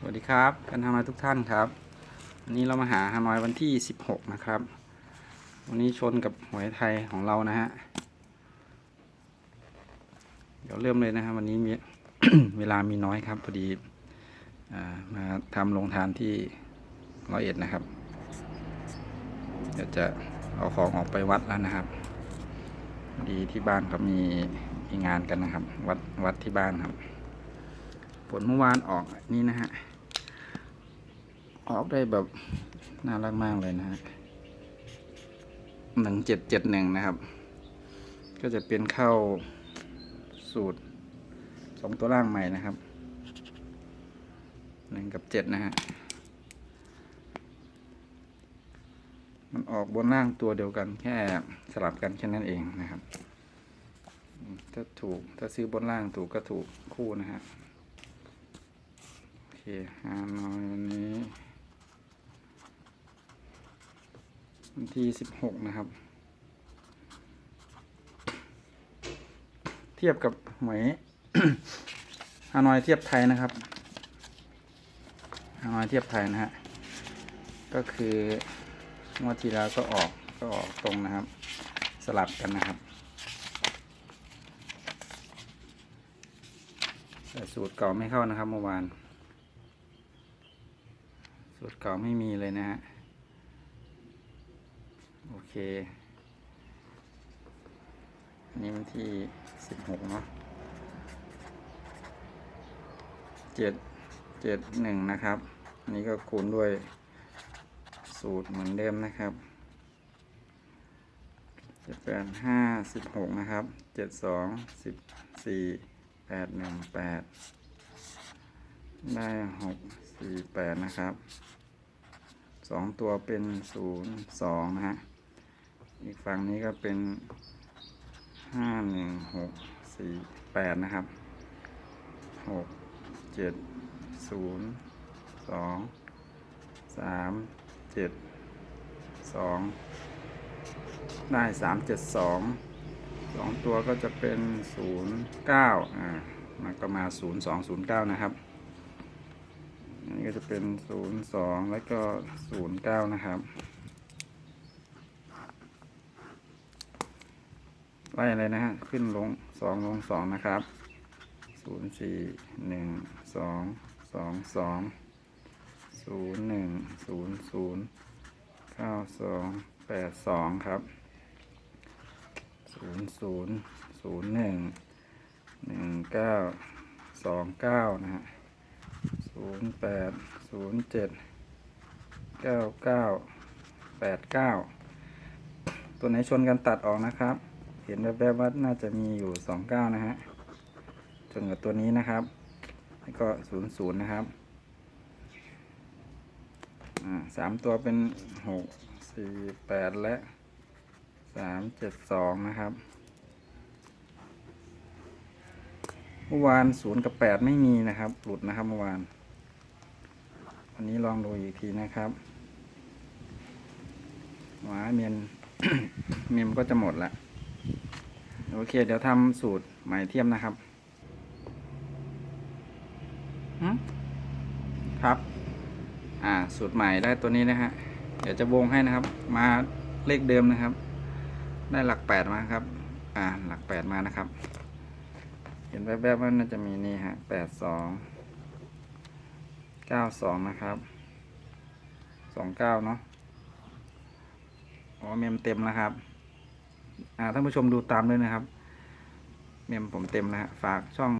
สวัสดีครับกันฮานอยทุกท่านครับวันนี้เรามาหาฮานอยวันที่ 16 นะครับ วันนี้ชนกับหวยไทยของเรานะฮะ เดี๋ยวเริ่มเลยนะครับวันนี้มี เวลามีน้อยครับพอดีอมาทำลงทานที่ร้อยเอ็ดนะครับ เดี๋ยวจะเอาของออกไปวัดแล้วนะครับดีที่บ้านเขามีมีงานกันนะครับ วัดวัดที่บ้านครับ ผลเมื่อวานออกนี่นะฮะ ออกได้แบบน่ารักมากเลยนะฮะหนึ่งเจ็ดเจ็ดหนึ่งนะครับ ก็จะเป็นเข้าสูตรสองตัวล่างใหม่นะครับหนึ่งกับเจ็ดนะฮะ มันออกบนล่างตัวเดียวกันแค่สลับกันแค่นั้นเองนะครับ ถ้าถูกถ้าซื้อบนล่างถูกก็ถูกคู่นะฮะ ฮานอยวันนี้วันที่สิบหกนะครับ เทียบกับหวยฮานอยเทียบไทยนะครับฮานอยเทียบไทยนะฮะ ก็คืองวดที่แล้วก็ออกก็ออกตรงนะครับ สลับกันนะครับแต่สูตรเก่าไม่เข้านะครับเมื่อวาน สูตรเก่าไม่มีเลยนะฮะ โอเคอันนี้วันที่สิบหกเนาะเจ็ดเจ็ดหนึ่งนะครับอันนี้ก็คูณด้วยสูตรเหมือนเดิมนะครับเจ็ดแปดห้าสิบหกนะครับเจ็ดสองสิบสี่แปดหนึ่งแปดได้หกสี่แปดนะครับ สองตัวเป็นศูนย์สองนะฮะ อีกฝั่งนี้ก็เป็นห้าหนึ่งหกสี่แปดนะครับหกเจ็ดศูนย์สองสามเจ็ดสองได้สามเจ็ดสองสองตัวก็จะเป็นศูนย์เก้าอ่ามันก็มาศูนย์สองศูนย์เก้านะครับ จะเป็นศูนย์สองแล้วก็ศูนย์เก้านะครับ ไล่อะไรนะฮะ ขึ้นลงสองลงสองนะครับศูนย์สี่หนึ่งสองสองสองศูนย์หนึ่งศูนย์ศูนย์เก้าสองแปดสองครับศูนย์ศูนย์ศูนย์หนึ่งหนึ่งเก้าสองเก้านะฮะ ศูนย์แปดศูนย์เจ็ดเก้าเก้าแปดเก้าตัวไหนชนกันตัดออกนะครับ เห็นแบบๆว่าน่าจะมีอยู่สองเก้านะฮะชนกับตัวนี้นะครับ แล้วก็ศูนย์ศูนย์นะครับอ่าสามตัวเป็นหกสี่แปดและสามเจ็ดสองนะครับเมื่อวานศูนย์กับแปดไม่มีนะครับ หลุดนะครับเมื่อวาน วันนี้ลองดูอีกทีนะครับหวาเมียนเมียมก็จะหมดละโอเค เดี๋ยวทำสูตรใหม่เทียมนะครับหึครับ อ่า สูตรใหม่ได้ตัวนี้นะฮะ เดี๋ยวจะวงให้นะครับ มาเลขเดิมนะครับ ได้หลักแปดมาครับ อ่า หลักแปดมานะครับ เห็นแวบๆว่าน่าจะมีนี่ฮะแปดสอง เก้าสองนะครับสองเก้าเนาะอ๋อเมมเต็มแล้วครับ อ่าท่านผู้ชมดูตามด้วยนะครับ เมมผมเต็มนะฮะฝากช่อง